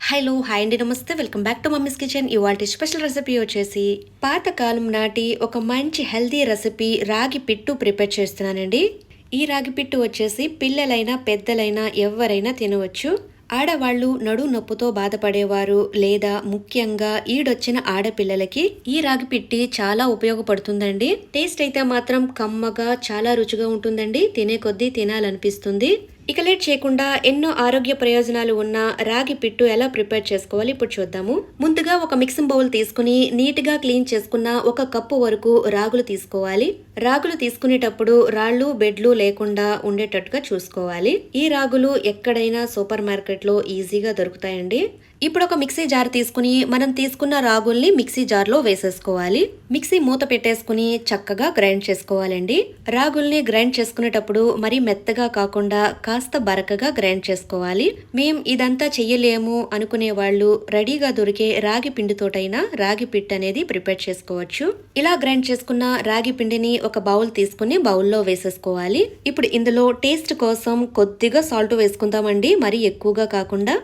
Hello hi అండి నమస్తే. Welcome back to mummy's kitchen. ఇవాళ స్పెషల్ రెసిపీ వచ్చేసి పాతకాలం నాటి ఒక మంచి హెల్దీ రెసిపీ రాగి పిట్టు ప్రిపేర్ చేస్తున్నానండి. ఈ రాగి పిట్టు వచ్చేసి పిల్లలైనా పెద్దలైనా ఎవరైనా తినవచ్చు. ఆడవాళ్ళు నడు నొప్పుతో బాధపడేవారు లేదా ముఖ్యంగా ఈడొచ్చిన ఆడపిల్లలకి ఈ రాగి పిట్టి చాలా ఉపయోగపడుతుందండి. టేస్ట్ అయితే మాత్రం కమ్మగా చాలా రుచిగా ఉంటుందండి. తినే కొద్దీ తినాలనిపిస్తుంది. ఇక లేట్ చేయకుండా ఎన్నో ఆరోగ్య ప్రయోజనాలు ఉన్న రాగి పిట్టు ఎలా ప్రిపేర్ చేసుకోవాలి ఇప్పుడు చూద్దాము. ముందుగా ఒక మిక్సింగ్ బౌల్ తీసుకుని నీట్గా క్లీన్ చేసుకున్న ఒక కప్పు వరకు రాగులు తీసుకోవాలి. రాగులు తీసుకునేటప్పుడు రాళ్ళు బెడ్లు లేకుండా ఉండేటట్టుగా చూసుకోవాలి. ఈ రాగులు ఎక్కడైనా సూపర్ మార్కెట్లో ఈజీగా దొరుకుతాయండి. ఇప్పుడు ఒక మిక్సీ జార్ తీసుకుని మనం తీసుకున్న రాగుల్ని మిక్సీ జార్లో వేసేసుకోవాలి. మిక్సీ మూత పెట్టేసుకుని చక్కగా గ్రైండ్ చేసుకోవాలండి. రాగుల్ని గ్రైండ్ చేసుకునేటప్పుడు మరీ మెత్తగా కాకుండా కాస్త బరకగా గ్రైండ్ చేసుకోవాలి. మేం ఇదంతా చెయ్యలేము అనుకునే వాళ్ళు రెడీగా దొరికే రాగి పిండితోటైనా రాగి పిట్ అనేది ప్రిపేర్ చేసుకోవచ్చు. ఇలా గ్రైండ్ చేసుకున్న రాగి పిండిని ఒక బౌల్ తీసుకుని బౌల్లో వేసేసుకోవాలి. ఇప్పుడు ఇందులో టేస్ట్ కోసం కొద్దిగా సాల్ట్ వేసుకుందామండి. మరీ ఎక్కువగా కాకుండా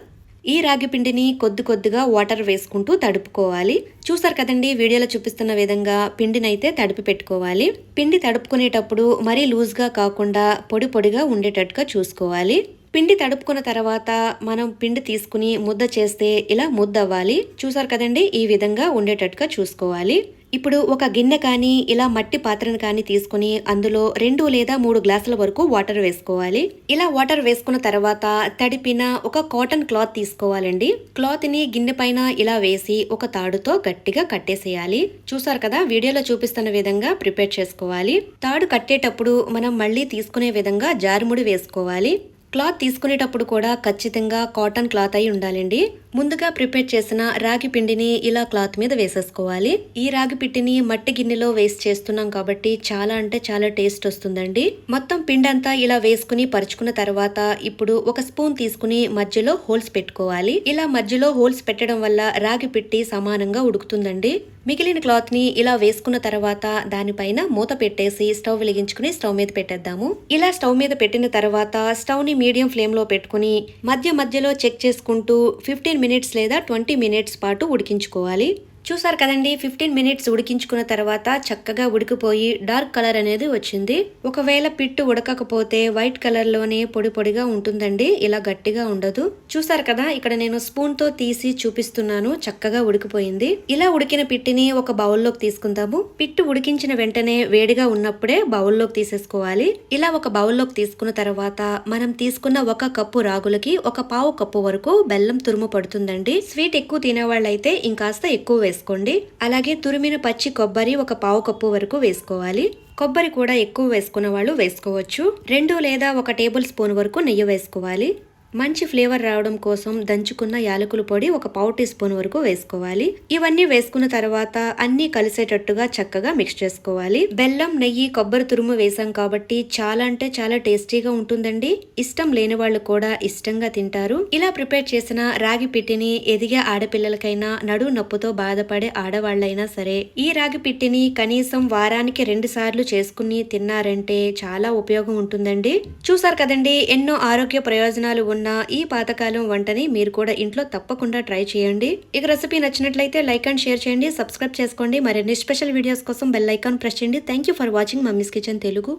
ఈ రాగి పిండిని కొద్ది కొద్దిగా వాటర్ వేసుకుంటూ తడుపుకోవాలి. చూసారు కదండి వీడియోలో చూపిస్తున్న విధంగా పిండినైతే తడిపి పెట్టుకోవాలి. పిండి తడుపుకునేటప్పుడు మరీ లూజ్గా కాకుండా పొడి పొడిగా ఉండేటట్టుగా చూసుకోవాలి. పిండి తడుపుకున్న తర్వాత మనం పిండి తీసుకుని ముద్ద చేస్తే ఇలా ముద్ద అవ్వాలి చూసారు కదండి ఈ విధంగా ఉండేటట్టుగా చూసుకోవాలి. ఇప్పుడు ఒక గిన్నె కానీ ఇలా మట్టి పాత్రను కానీ తీసుకుని అందులో రెండు లేదా మూడు గ్లాసుల వరకు వాటర్ వేసుకోవాలి. ఇలా వాటర్ వేసుకున్న తర్వాత తడిపిన ఒక కాటన్ క్లాత్ తీసుకోవాలండి. క్లాత్ని గిన్నె పైన ఇలా వేసి ఒక తాడుతో గట్టిగా కట్టేసేయాలి. చూసారు కదా వీడియోలో చూపిస్తున్న విధంగా ప్రిపేర్ చేసుకోవాలి. తాడు కట్టేటప్పుడు మనం మళ్ళీ తీసుకునే విధంగా జారుముడి వేసుకోవాలి. క్లాత్ తీసుకునేటప్పుడు కూడా ఖచ్చితంగా కాటన్ క్లాత్ అయి ఉండాలండి. ముందుగా ప్రిపేర్ చేసిన రాగి పిండిని ఇలా క్లాత్ మీద వేసేసుకోవాలి. ఈ రాగి పిండిని మట్టి గిన్నెలో వేస్ట్ చేస్తున్నాం కాబట్టి చాలా అంటే చాలా టేస్ట్ వస్తుందండి. మొత్తం పిండి అంతా ఇలా వేసుకుని పరుచుకున్న తర్వాత ఇప్పుడు ఒక స్పూన్ తీసుకుని మధ్యలో హోల్స్ పెట్టుకోవాలి. ఇలా మధ్యలో హోల్స్ పెట్టడం వల్ల రాగి పిట్టి సమానంగా ఉడుకుతుందండి. మిగిలిన క్లాత్ని ఇలా వేసుకున్న తర్వాత దానిపైన మూత పెట్టేసి స్టవ్ వెలిగించుకుని స్టవ్ మీద పెట్టేద్దాము. ఇలా స్టవ్ మీద పెట్టిన తర్వాత స్టవ్ని మీడియం ఫ్లేమ్లో పెట్టుకుని మధ్య మధ్యలో చెక్ చేసుకుంటూ ఫిఫ్టీన్ మినిట్స్ లేదా ట్వంటీ మినిట్స్ పాటు ఉడికించుకోవాలి. చూసారు కదండి ఫిఫ్టీన్ మినిట్స్ ఉడికించుకున్న తర్వాత చక్కగా ఉడికిపోయి డార్క్ కలర్ అనేది వచ్చింది. ఒకవేళ పిట్టు ఉడకకపోతే వైట్ కలర్లోనే పొడి పొడిగా ఉంటుందండి ఇలా గట్టిగా ఉండదు. చూసారు కదా ఇక్కడ నేను స్పూన్తో తీసి చూపిస్తున్నాను చక్కగా ఉడికిపోయింది. ఇలా ఉడికిన పిట్టిని ఒక బౌల్లోకి తీసుకుందాము. పిట్టు ఉడికించిన వెంటనే వేడిగా ఉన్నప్పుడే బౌల్లోకి తీసేసుకోవాలి. ఇలా ఒక బౌల్లోకి తీసుకున్న తర్వాత మనం తీసుకున్న ఒక కప్పు రాగులకి ఒక పావు కప్పు వరకు బెల్లం తురుము పడుతుందండి. స్వీట్ ఎక్కువ తినే వాళ్ళైతే ఇంకాస్త ఎక్కువ వేసుకోండి. అలాగే తురిమిన పచ్చి కొబ్బరి ఒక పావు కప్పు వరకు వేసుకోవాలి. కొబ్బరి కూడా ఎక్కువ వేసుకున్న వాళ్ళు వేసుకోవచ్చు. రెండు లేదా ఒక టేబుల్ స్పూన్ వరకు నెయ్యి వేసుకోవాలి. మంచి ఫ్లేవర్ రావడం కోసం దంచుకున్న యాలకుల పొడి ఒక పావు టీ స్పూన్ వరకు వేసుకోవాలి. ఇవన్నీ వేసుకున్న తర్వాత అన్ని కలిసేటట్టుగా చక్కగా మిక్స్ చేసుకోవాలి. బెల్లం నెయ్యి కొబ్బరి తురుము వేసాం కాబట్టి చాలా అంటే చాలా టేస్టీగా ఉంటుందండి. ఇష్టం లేని వాళ్ళు కూడా ఇష్టంగా తింటారు. ఇలా ప్రిపేర్ చేసిన రాగి పిట్టిని ఎదిగే ఆడపిల్లలకైనా నడు నొప్పుతో బాధపడే ఆడవాళ్ళైనా సరే ఈ రాగి పిట్టిని కనీసం వారానికి రెండు సార్లు చేసుకుని తిన్నారంటే చాలా ఉపయోగం ఉంటుందండి. చూసారు కదండి ఎన్నో ఆరోగ్య ప్రయోజనాలు ఉన్న ఈ పాతకాలం వంటని మీరు కూడా ఇంట్లో తప్పకుండా ట్రై చేయండి. ఇక రెసిపీ నచ్చినట్లయితే లైక్ అండ్ షేర్ చేయండి. సబ్స్క్రైబ్ చేసుకోండి. మరిన్ని స్పెషల్ వీడియోస్ కోసం బెల్ ఐకాన్ ప్రెస్ చేయండి. Thank you for watching mummy's kitchen Telugu.